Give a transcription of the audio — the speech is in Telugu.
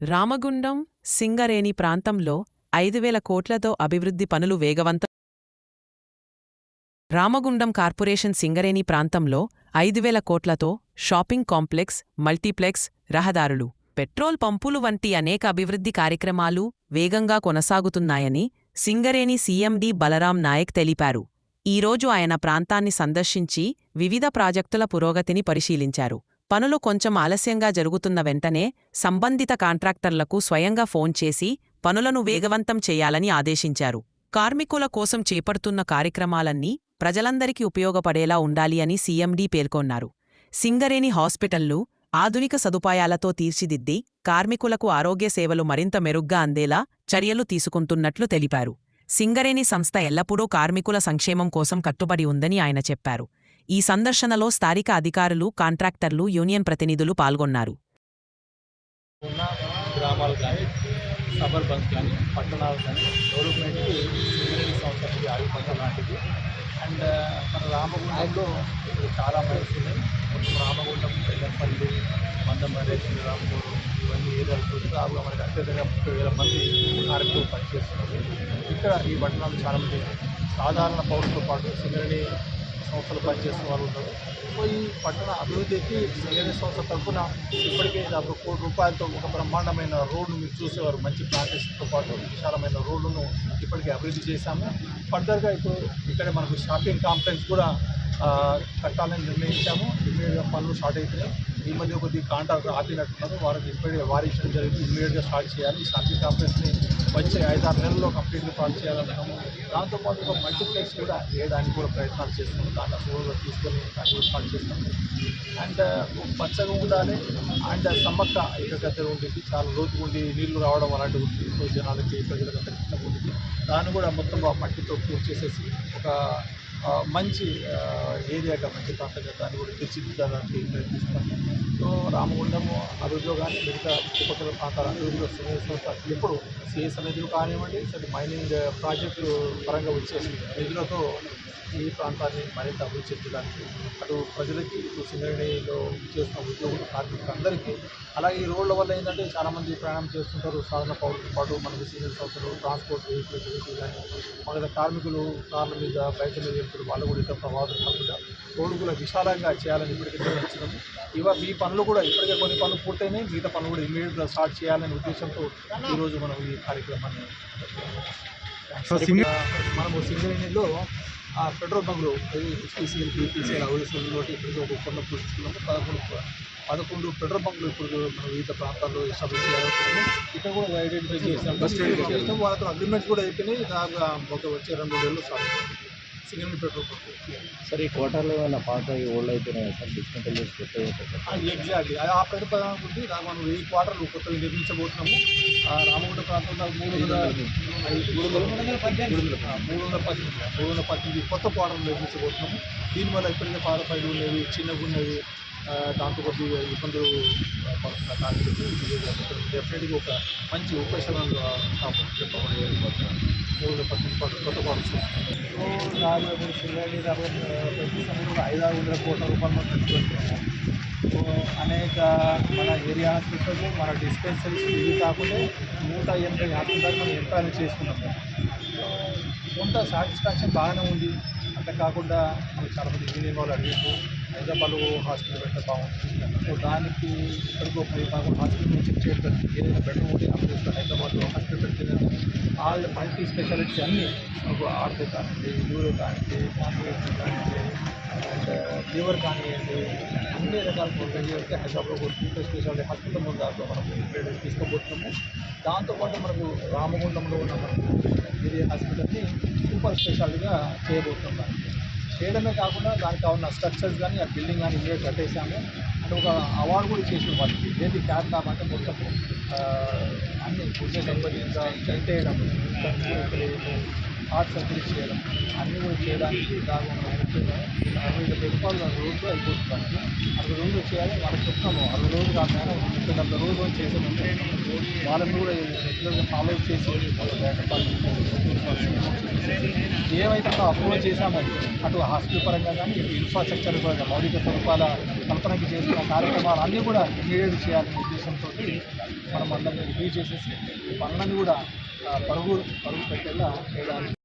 రామగుండం సింగరేణి ప్రాంతంలో ఐదు వేల కోట్లతో అభివృద్ధి పనులు వేగవంతం రామగుండం కార్పొరేషన్ సింగరేణి ప్రాంతంలో ఐదు వేల కోట్లతో షాపింగ్ కాంప్లెక్స్ మల్టీప్లెక్స్ రహదారులు పెట్రోల్ పంపులు వంటి అనేక అభివృద్ధి కార్యక్రమాలు వేగంగా కొనసాగుతున్నాయని సింగరేణి సీఎండీ బలరాం నాయక్ తెలిపారు. ఈరోజు ఆయన ప్రాంతాన్ని సందర్శించి వివిధ ప్రాజెక్టుల పురోగతిని పరిశీలించారు. పనులు కొంచెం ఆలస్యంగా జరుగుతున్న వెంటనే సంబంధిత కాంట్రాక్టర్లకు స్వయంగా ఫోన్ చేసి పనులను వేగవంతం చేయాలని ఆదేశించారు. కార్మికుల కోసం చేపడుతున్న కార్యక్రమాలన్నీ ప్రజలందరికీ ఉపయోగపడేలా ఉండాలి అని సీఎండీ పేర్కొన్నారు. సింగరేణి హాస్పిటళ్ళు ఆధునిక సదుపాయాలతో తీర్చిదిద్ది కార్మికులకు ఆరోగ్య సేవలు మరింత మెరుగ్గా అందేలా చర్యలు తీసుకుంటున్నట్లు తెలిపారు. సింగరేణి సంస్థ ఎల్లప్పుడూ కార్మికుల సంక్షేమం కోసం కట్టుబడి ఉందని ఆయన చెప్పారు. ఈ సందర్శనలో స్థానిక అధికారులు కాంట్రాక్టర్లు యూనియన్ ప్రతినిధులు పాల్గొన్నారు. గ్రామాలు కానీ సబర్బన్స్ కానీ పట్టణాలు కానీ డెవలప్మెంట్కి సింగరేణి సంస్థకి ఆగిపోతాం లాంటిది. అండ్ మన రామగుండంలో ఇప్పుడు చాలా మైల్స్ ఉన్నాయి మొత్తం రామగుండం బెల్లంపల్లి మందమరి శ్రీరాంపూర్ ఇవన్నీ ఏరియాలు చూస్తే దాదాపుగా మనకి అత్యధికంగా ముప్పై వేల మంది కార్మికులు పనిచేస్తున్నారు. ఇక్కడ ఈ పట్టణాలు చాలామంది సాధారణ పౌరులతో పాటు సింగరణి సంస్థలు పనిచేసిన వాళ్ళు ఉన్నారు. సో ఈ పట్టణ అభివృద్ధికి సింగరేణి సంస్థ తరఫున ఇప్పటికే దాదాపు కోటి రూపాయలతో ఒక బ్రహ్మాండమైన రోడ్డు మీరు చూసేవారు. మంచి ప్లాంటేషన్తో పాటు విశాలమైన రోడ్డును ఇప్పటికే అభివృద్ధి చేశాము. ఫర్దర్గా ఇప్పుడు ఇక్కడ మనకు షాపింగ్ కాంప్లెక్స్ కూడా కట్టాలని నిర్ణయించాము. ఇమ్మీడియట్గా పనులు స్టార్ట్ అవుతున్నాయి ఈ మధ్య కొద్ది కాంట్రాక్టర్ ఆపినట్టున్నారు. వారికి ఇప్పటికే వారి ఇష్టం జరిగింది. ఇమ్మీడియట్గా స్టార్ట్ చేయాలి. ఈ సర్వీస్ కాంప్లెక్స్ని వచ్చే ఐదారు నెలల్లో కంప్లీట్గా స్టార్ట్ చేయాలన్నాము దాంతోపాటు ఒక మల్టీప్లెక్స్ కూడా వేయడానికి కూడా ప్రయత్నాలు చేస్తున్నాం దాంట్లో అప్రూవల్ తీసుకొని దాన్ని కూడా స్టార్ట్ చేస్తాం అండ్ పచ్చగా ఉండాలి అండ్ సమ్మక్క ఇక్కడ దగ్గర ఉండేది చాలా లోతుగా ఉండి నీళ్ళు రావడం అలాంటివి ఉంటుంది. సో జనాలకి ప్రజలకు అంతా ఇష్టం ఉంటుంది. దాన్ని కూడా మొత్తం ఆ మట్టితో పూర్తి చేసేసి ఒక మంచి ఏరియా ఏరియాగా మంచి ప్రాంతంగా దాన్ని కూడా తీర్చిదిద్దడానికి ప్రయత్నిస్తాం సో రామగుండము అభివృద్ధిలో కానీ మిగతా చుట్టుపక్కల ప్రాంతాల అభివృద్ధిలో సంస్థ ఎప్పుడు సిఎస్ అనేది కానివ్వండి సరే మైనింగ్ ప్రాజెక్టులు పరంగా వచ్చేసి నిధులతో ఈ ప్రాంతాన్ని మరింత అభివృద్ధి చెందడానికి అటు ప్రజలకి ఇటు సింగరేణిలో చేస్తున్న ఉద్యోగులు కార్మికులు అందరికీ అలాగే ఈ రోడ్ల వల్ల ఏంటంటే చాలామంది ప్రయాణం చేస్తుంటారు. సాధారణ పౌరులతో పాటు మనకు సీనియర్ సంస్థలు ట్రాన్స్పోర్ట్ వెహికల్ వెహికల్ కానీ మన కార్మికులు కార్ల మీద బయట మీద వెళ్తారు వాళ్ళు కూడా ఇతర ప్రమాదం కాకుండా రోడ్డు కూడా విశాలంగా చేయాలని ఇప్పటికే నిర్ణయించినాము ఇవ ఈ పనులు కూడా ఇప్పటికే కొన్ని పనులు పూర్తయినాయి. మిగతా పనులు కూడా ఇమీడియట్గా స్టార్ట్ చేయాలనే ఉద్దేశంతో ఈరోజు మనం ఈ కార్యక్రమాన్ని మనము సింగరేణిలో ఆ పెట్రోల్ బంకులు హెచ్పిసిఎల్ బీపీసీఎల్ అవసరంలో ఇప్పటికీ ఒక కొన్న పురుచుకున్నాము పదకొండు పదకొండు పెట్రోల్ బంకులు ఇప్పుడు మన వివిధ ప్రాంతాల్లో ఎస్టాబ్లిష్ చేయాలనుకున్నాము ఇక్కడ కూడా ఐడెంటిఫై చేసాం బస్ స్టాండ్ చేసాం వాళ్ళతో అగ్రిమెంట్స్ కూడా అయిపోయినాయి. దాదాపుగా ఒక వచ్చే రెండు రోజుల్లో స్టార్ట్ పెట్రోల్ సార్ ఈ క్వార్టర్లో ఏమైనా పాత ఓల్డ్ అయిపోయినాయి సార్ డిస్కంటిన్యూ చేసి కొత్త ఎగ్జాక్ట్లీ. ఆ ప్రతిపాదన ఉంది దాని మనం వెయ్యి క్వార్టర్లు కొత్తగా నిర్మించబోతున్నాము. ఆ రామగుండ ప్రాంతంలో మూడు వందల మూడు వందల పద్దెనిమిది. మూడు వందల పద్దెనిమిది. మూడు వందల పద్దెనిమిది. కొత్త క్వార్టర్లు నిర్మించబోతున్నాము. దీనివల్ల ఇప్పటికే పాత పైలు ఉన్నవి చిన్నగా ఉన్నవి ఆ, దాంతో కొద్దిగా ఇబ్బందులు పడుతున్న కార్మికులకు డెఫినెట్గా ఒక మంచి ఉపశమనం చెప్పబడి మూడు వందల పద్దెనిమిది కొత్త క్వార్టర్స్ సో నాలుగు వందల ప్రతి సంవత్సరం ఐదు ఆరు వందల కోట్ల రూపాయలు మనం పెట్టుకుంటున్నాము. సో అనేక మన ఏరియా హాస్పిటల్స్ మన డిస్పెన్సరీస్ ఇవి కాకుండా నూట ఎనభై హాస్పిటల్ మనం ఎంపాయర్ చేసుకున్నాము. కొంత సాటిస్ఫాక్షన్ బాగానే ఉంది. అంతే కాకుండా మనకు చాలా మంది యూనియన్ వాళ్ళు అడిగారు హైదరాబాద్లో హాస్పిటల్ పెడితే బాగుంటుంది. సో దానికి ఇక్కడికి ఒక పది హాస్పిటల్ నుంచి చేయడం ఏదైనా బెటర్ ఉంటే అప్పుడు హైదరాబాద్లో హాస్పిటల్ పెడితే ఆల్ మల్టీ స్పెషాలిటీ అన్నీ మనకు ఆర్థో కానివ్వండి యూరో కానివ్వండి కాంపిటేషన్ కానివ్వండి అండ్ uh, ఫీవర్ కానివ్వండి అన్ని రకాల ప్రోగ్రామ్ చేస్తే హైదరాబాద్లో ఒక సూపర్ స్పెషాలిటీ హాస్పిటల్ ముందు దాంట్లో మనం ఇక్కడ తీసుకోబోతున్నాము దాంతోపాటు మనకు రామగుండంలో ఉన్న మనకు ఏరియా హాస్పిటల్ని సూపర్ స్పెషాలిటీగా చేయబోతున్నాం. చేయడమే కాకుండా దానికి కావాలన్న స్ట్రక్చర్స్ కానీ ఆ బిల్డింగ్ కానీ ఇమీడియట్ కట్టేసాము అంటే ఒక అవార్డు కూడా చేసిన వాళ్ళకి. ఏది క్యాబ్ కాబట్టి మొత్తం అన్ని గుండె సంబంధించిన టెస్ట్ చేయడం హార్ట్ సర్జరీ చేయడం. అన్నీ కూడా చేయడానికి దాదాపు అరవై డెబ్బై రూపాయలు రోజు అయిపోతుంది అరవై రోజులు చేయాలి వాళ్ళకి చెప్తాము. అరవై రోజులు కాకుండా ముప్పై నలభై రోజులు చేసామంటే వాళ్ళని కూడా రెగ్యులర్గా ఫాలో చేసి వాళ్ళ ఏవైతే అప్రూవల్ చేశామో అటు హాస్పిటల్ పరంగా కానీ ఇటు ఇన్ఫ్రాస్ట్రక్చర్ పరంగా మౌలిక సదుపాయాల కల్పనకి చేసిన కార్యక్రమాలు అన్నీ కూడా ఇమీడియట్ చేయాలనే ఉద్దేశంతో మనం అందరినీ రివ్యూ చేసేసి ఈ పనులను కూడా పరుగు పరుగు పెట్టేలా చేయడానికి